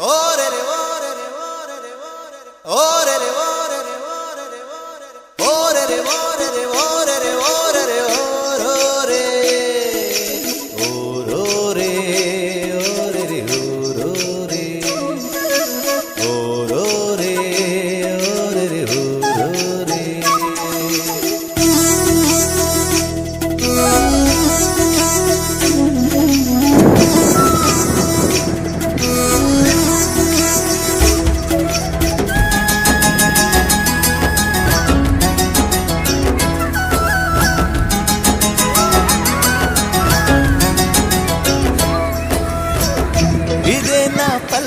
ও রে রে ও রে রে ও রে রে ও রে রে ও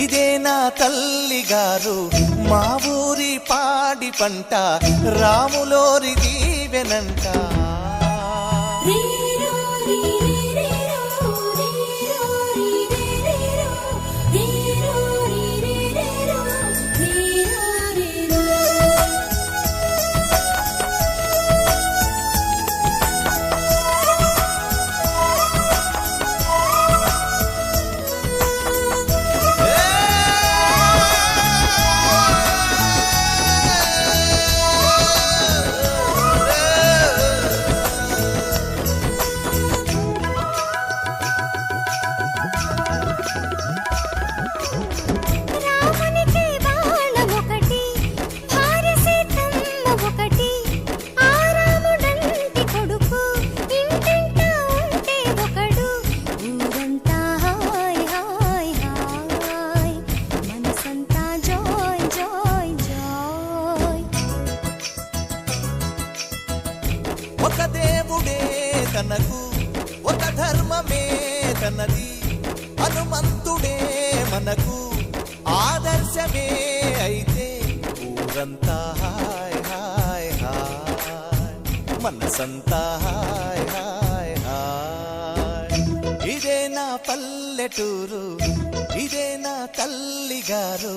ఇదే నా తల్లి గారు మా ఊరి పాడి పంట రాములోరి దీవెనంట. ఒక దేవుడే తనకు ఒక ధర్మమే తనది. హనుమంతుడే మనకు ఆదర్శమే అయితే ఊరంతా హాయ్ హాయ్ హాయ్. మనసంతా హాయ్ హాయ్ హాయ్. ఇదే నా పల్లెటూరు ఇదే నా తల్లి గారు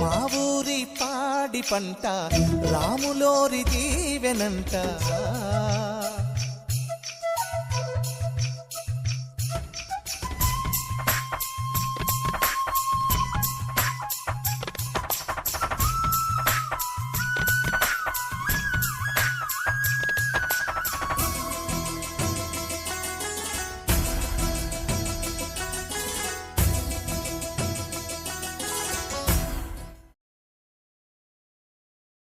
మా ఊరి పాడి పంట రాములోరి దీవెనంట.